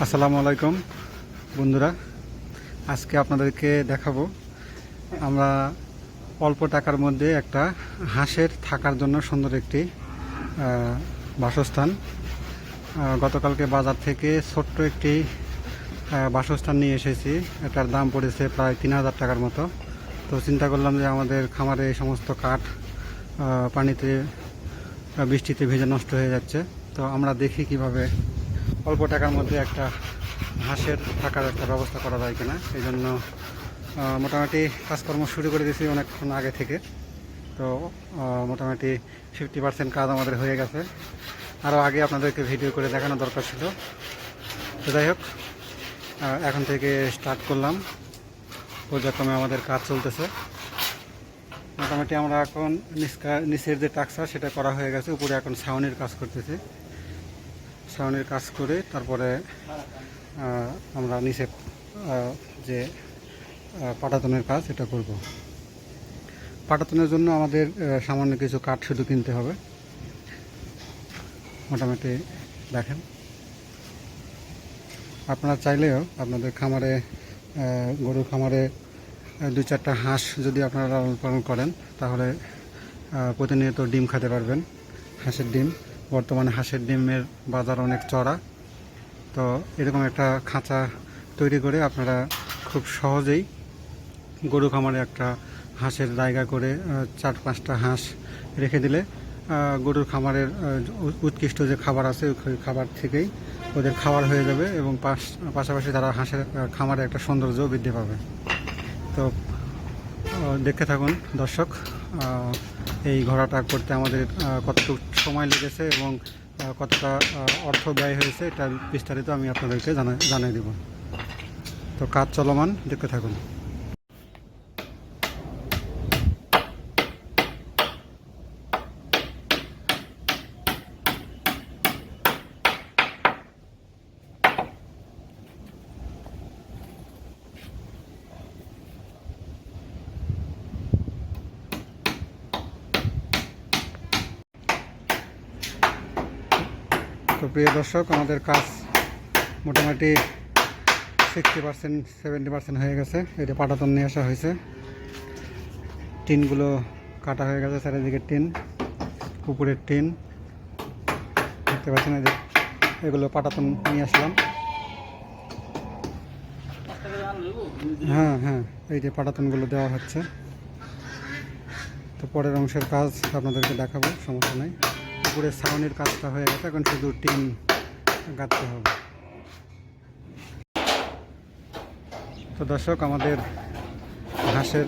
আসসালামু আলাইকুম, বন্ধুরা। আজকে আপনাদেরকে দেখাবো। আমরা অল্প টাকার মধ্যে একটা হাঁসের থাকার জন্য সুন্দর একটি বাসস্থান। গতকালকে বাজার থেকে ছোট্ট একটি বাসস্থান নিয়ে এসেছি। এটার দাম পড়েছে প্রায় তিন হাজার টাকার মতো। তো চিন্তা করলাম যে আমাদের খামারে এই সমস্ত কাঠ পানিতে বৃষ্টিতে ভেজে নষ্ট হয়ে যাচ্ছে। তো আমরা দেখি কীভাবে অল্প টাকার মধ্যে একটা হাঁসের থাকার একটা ব্যবস্থা করা যায় কিনা, এই জন্য মোটামুটি কাজকর্ম শুরু করে দিয়েছি অনেকক্ষণ আগে থেকে। তো মোটামুটি ফিফটি পার্সেন্ট কাজ আমাদের হয়ে গেছে। আরও আগে আপনাদেরকে ভিডিও করে দেখানো দরকার ছিল। তো যাই হোক এখন থেকে স্টার্ট করলাম। পর্যায়ক্রমে আমাদের কাজ চলতেছে। মোটামুটি আমরা এখন নিচের যে টাকসা সেটা করা হয়ে গেছে। উপরে এখন ছাউনির কাজ করতেছি। ছাউনির কাজ করে তারপরে আমরা নিচে যে পাটাতনের কাজ এটা করব। পাটাতনের জন্য আমাদের সামান্য কিছু কাঠ শুধু কিনতে হবে। মোটামুটি দেখেন। আপনারা চাইলেও আপনাদের খামারে গরুর খামারে আহ, দু চারটা হাঁস যদি আপনারা লালন পালন করেন তাহলে প্রতিনিয়ত ডিম খেতে পারবেন হাঁসের ডিম। বর্তমানে হাঁসের ডিমের বাজার অনেক চড়া। তো এরকম একটা খাঁচা তৈরি করে আপনারা খুব সহজেই গরু খামারে একটা হাঁসের জায়গা করে চার পাঁচটা হাঁস রেখে দিলে গরুর খামারের উৎকৃষ্ট যে খাবার আছে, ওই খাবার থেকেই ওদের খাবার হয়ে যাবে এবং পাশ- পাশাপাশি তারা হাঁসের খামারে একটা সৌন্দর্য বৃদ্ধি পাবে। তো দেখতে থাকুন দর্শক এই ঘোড়াটা করতে আমাদের কতটুকু সময় লেগেছে এবং কতটা অর্থ ব্যয় হয়েছে এটা বিস্তারিত আমি আপনাদেরকে জানাই, জানিয়ে দেব। তো কাজ চলমান, দেখতে থাকুন। তো প্রিয় দর্শক, আমাদের কাজ মোটামুটি সিক্সটি পার্সেন্ট সেভেন্টি পার্সেন্ট হয়ে গেছে। এটা পাটাতন নিয়ে আসা হয়েছে। টিনগুলো কাটা হয়ে গেছে, চারিদিকে টিন, উপরের টিন। দেখতে পাচ্ছেন এগুলো পাটাতন নিয়ে আসলাম। হ্যাঁ হ্যাঁ এই যে পাটাতনগুলো দেওয়া হচ্ছে। তো পরের অংশের কাজ আপনাদেরকে দেখাবো, সমস্যা নেই। উপরে ছাউনির কাজটা হয়ে গেছে, এখন শুধু টিন গাঁথতে হবে। তো দর্শক, আমাদের হাঁসের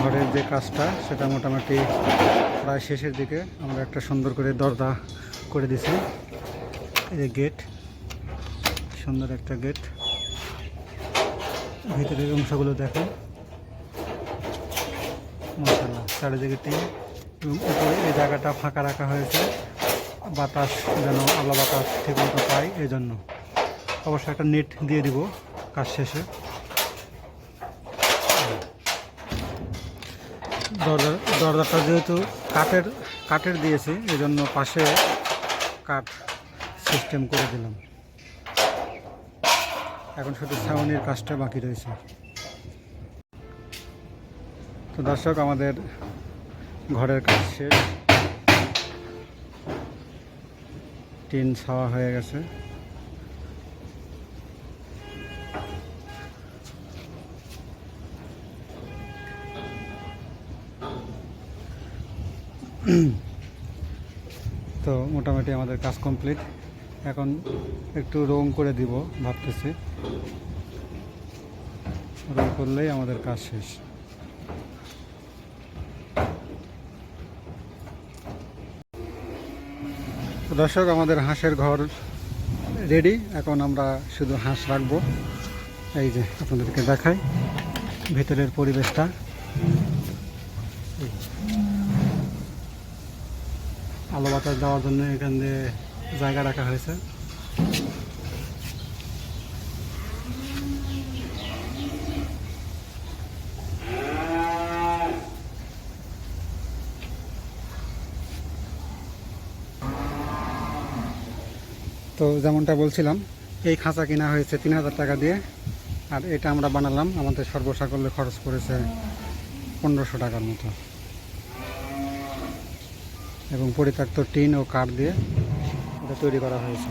ঘরের যে কাজটা, সেটা মোটামুটি প্রায় শেষের দিকে আমরা একটা সুন্দর করে দরজা করে দিছি এই গেট, সুন্দর একটা গেট। ভিতরের অংশগুলো দেখেন। মাসাল্লাহ চারিদিকে টিন। উপরে এই জায়গাটা ফাঁকা রাখা হয়েছে। বাতাস যেন আলো বাতাস ঠিক মতো পাই এই জন্য অবশ্য একটা নেট দিয়ে দিব কাজ শেষে। দরজা দরজাটা যেহেতু কাঠের কাঠের দিয়েছি এই জন্য পাশে কাঠ সিস্টেম করে দিলাম। এখন শুধু ছাউনির কাজটা বাকি রয়েছে। তো দর্শক, আমাদের ঘরের কাজ শেষ। টিন ছাওয়া হয়ে গেছে। তো মোটামুটি আমাদের কাজ কমপ্লিট। এখন একটু রং করে দিব, ভাবতেছি। রং করলেই আমাদের কাজ শেষ। দর্শক, আমাদের হাঁসের ঘর রেডি এখন আমরা শুধু হাঁস রাখব। এই যে আপনাদেরকে দেখাই ভেতরের পরিবেশটা। আলো বাতাস দেওয়ার জন্য এখান দিয়ে জায়গা রাখা হয়েছে। তো যেমনটা বলছিলাম, এই খাঁচা কেনা হয়েছে তিন হাজার টাকা দিয়ে, আর এটা আমরা বানালাম, আমাদের সর্বসাকল্যে খরচ করেছে পনেরোশো টাকার মতো। এবং পরিত্যক্ত টিন ও কাঠ দিয়ে এটা তৈরি করা হয়েছে।